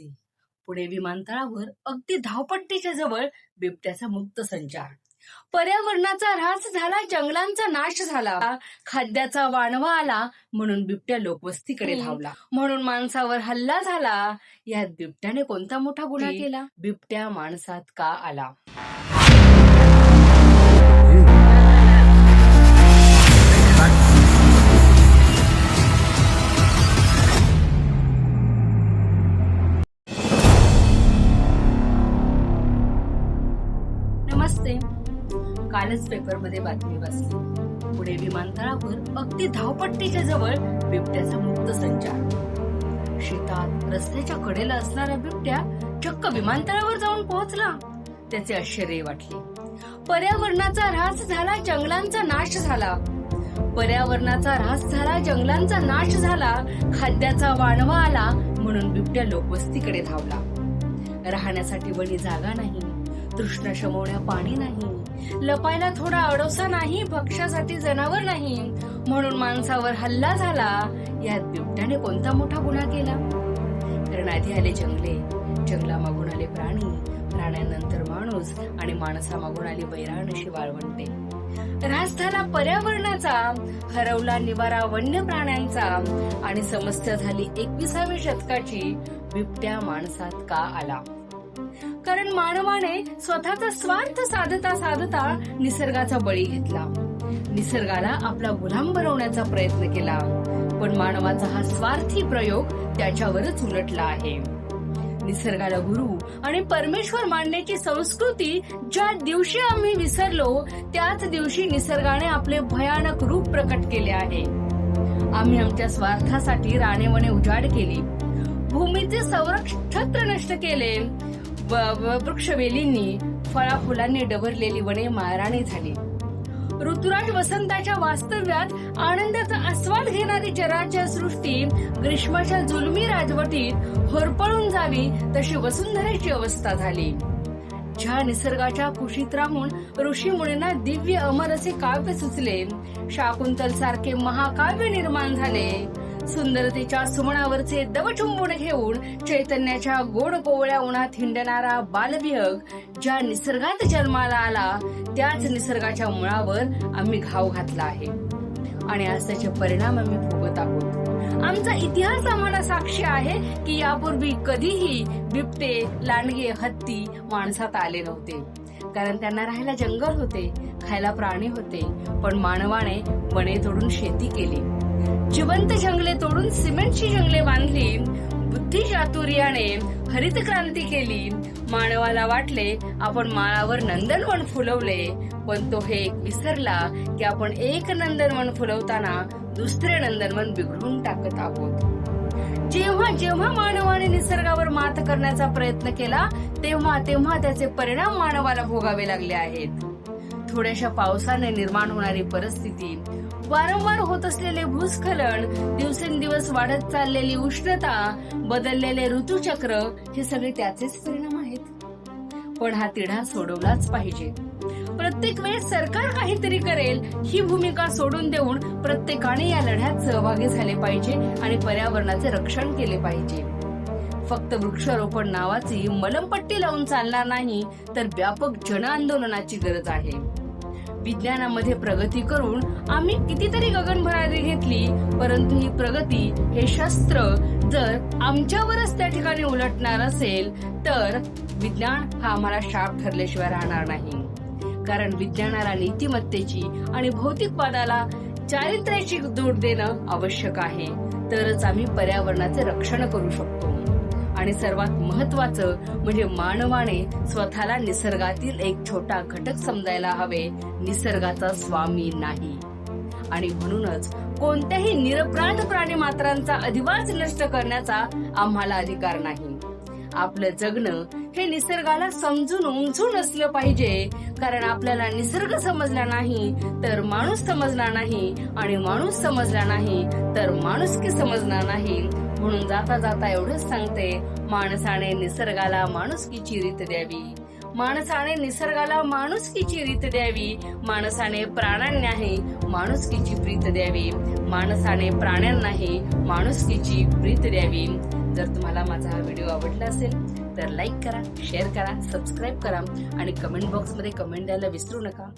बसली पुणे विमानतळावर अगदी धावपट्टीच्या जवळ बिबट्याचा मुक्त संचार. पर्यावरणाचा ऱ्हास झाला जंगलांचा नाश झाला खाद्याचा वाणवा आला म्हणून बिबट्या लोकवस्तीकडे. धावला. म्हणून माणसावर हल्ला झाला. यात बिबट्याने कोणता मोठा गुन्हा केला? बिबट्या माणसात का आला? कालच पेपरमध्ये बातमी वाचली. पुणे विमानतळावर अगदी धावपट्टीच्या जवळ बिबट्याचा मुक्त संचार. शेतात रस्त्याच्या कडेला असणारा बिबट्या चक्क विमानतळावर जाऊन पोहोचला. त्याचे आश्चर्य वाटले. पर्यावरणाचा ऱ्हास झाला जंगलांचा नाश झाला. पर्यावरणाचा ऱ्हास झाला जंगलांचा नाश झाला. खाद्याचा वाणवा आला म्हणून बिबट्या लोकवस्तीकडे धावला. राहण्यासाठी वणी जागा नाही तृष्ण शमवण्या पाणी नाही. लपायला थोडा अडोसा नाही भक्ष्यासाठी जनावर नाही. म्हणून माणसावर हल्ला झाला. यात बिबट्याने कोणता मोठा गुन्हा केला? कारण आधी आले जंगले. जंगलामागून आले प्राणी. प्राण्यांनंतर माणूस आणि माणसामागून आली वैराणशी वाळवंटे. ऱ्हास झाला पर्यावरणाचा हरवला निवारा वन्य प्राण्यांचा आणि समस्या झाली एकविसाव्या शतकाची बिबट्या माणसात का आला? कारण मानवाने स्वतःचा स्वार्थ साधता साधता निसर्गाचा बळी घेतला. निसर्गाला आपला गुलाम बनवण्याचा प्रयत्न केला. पण मानवाचा हा स्वार्थी प्रयोग त्याच्यावरच उलटला आहे. निसर्गाला गुरु आणि परमेश्वर मानण्याची संस्कृती ज्या दिवशी आम्ही विसरलो त्याच दिवशी निसर्गाने आपले भयानक रूप प्रकट केले आहे. आम्ही आमच्या स्वार्थासाठी राणेवणे उजाड केली. भूमीचे संरक्षण छत्र नष्ट केले. वृक्षवेलींनी फळा फुलांनी डबरलेली वने माराणी झाली. ऋतुराज वसंताच्या वास्तव्यात आनंदाचा आस्वाद घेणारी चराच्या सृष्टी ग्रीष्माच्या जुलमी राजवटीत होरपळून जावी तशी वसुंधरेची अवस्था झाली. ज्या निसर्गाच्या कुशीत राहून ऋषी मुनींना दिव्य अमर असे काव्य सुचले शाकुंतल सारखे महाकाव्य निर्माण झाले. सुंदरतेच्या सुमणावरचे दवचुंबून घेऊन चैतन्याच्या गोड कोवळ्या उन्हात हिंडणारा बालविहग ज्या निसर्गात जन्माला आला त्याच निसर्गाच्या मुळावर आम्ही घाव घातला आहे. आणि आज त्याचे परिणाम आम्ही भोगत आहोत. आमचा इतिहास आम्हाला साक्षी आहे की यापूर्वी कधीही बिबटे लांडगे हत्ती माणसात आले नव्हते. कारण त्यांना राहायला जंगल होते खायला प्राणी होते पण मानवाने वने तोडून शेती केली. जिवंत जंगले तोडून सिमेंटची जंगले बांधली बुद्धी चातुर्याने हरित क्रांती केली मानवाला वाटले आपण माळावर नंदनवन फुलवले पण तो हे विसरला की आपण एक नंदनवन फुलवताना दुसरे नंदनवन बिघडून टाकत आहोत. जेव्हा जेव्हा मानवाने निसर्गावर मात करण्याचा प्रयत्न केला तेव्हा तेव्हा त्याचे परिणाम मानवाला भोगावे लागले आहेत. थोड्याशा पावसाने निर्माण होणारी परिस्थिती. वारंवार होत असलेले भूस्खलन दिवसेंदिवस वाढत चाललेली उष्णता बदललेले ऋतुचक्र हे सगळे त्याचेच परिणाम आहेत. पण हा तिढा सोडवलाच पाहिजे. प्रत्येक वेळेस सरकार काहीतरी करेल ही भूमिका सोडून देऊन प्रत्येकाने या लढ्यात सहभागी झाले पाहिजे आणि पर्यावरणाचे रक्षण केले पाहिजे. फक्त वृक्षारोपण नावाची मलमपट्टी लावून चालणार नाही तर व्यापक जन आंदोलनाची गरज आहे. विज्ञानामध्ये प्रगती करून आम्ही कितीतरी गगनभरारी घेतली परंतु ही प्रगती हे शस्त्र जर आमच्यावरच त्या ठिकाणी उलटणार असेल तर विज्ञान हा आम्हाला शाप ठरल्याशिवाय राहणार नाही. कारण विज्ञानाला नीतिमत्तेची आणि भौतिकवादाला चारित्र्याची जोड देणं आवश्यक आहे. तरच आम्ही पर्यावरणाचे रक्षण करू शकतो. आणि सर्वात महत्वाचं म्हणजे मानवाने स्वतःला निसर्गातील एक छोटा घटक समजायला हवे. निसर्गाचा स्वामी नाही. आणि म्हणूनच कोणत्याही निरप्राण प्राणी मात्रांचा अधिवास नष्ट करण्याचा आम्हाला अधिकार नाही. आपलं जगणं हे निसर्गाला समजून उमजून असलं पाहिजे. कारण आपल्याला निसर्ग समजला नाही तर माणूस समजला नाही. आणि माणूस समजला नाही तर माणुसकी समजणार नाही. म्हणून जाता जाता एवढंच सांगते माणसाने निसर्गाला माणुसकीची रीत द्यावी. माणसाने निसर्गाला माणुसकीची रीत द्यावी. माणसाने प्राण्यांनाही माणुसकीची प्रीत द्यावी. माणसाने प्राण्यांनाही माणुसकीची प्रीत द्यावी. जर तुम्हाला माझा हा व्हिडिओ आवडला असेल तर लाईक करा शेअर करा सबस्क्राईब करा आणि कमेंट बॉक्समध्ये कमेंट द्यायला विसरू नका.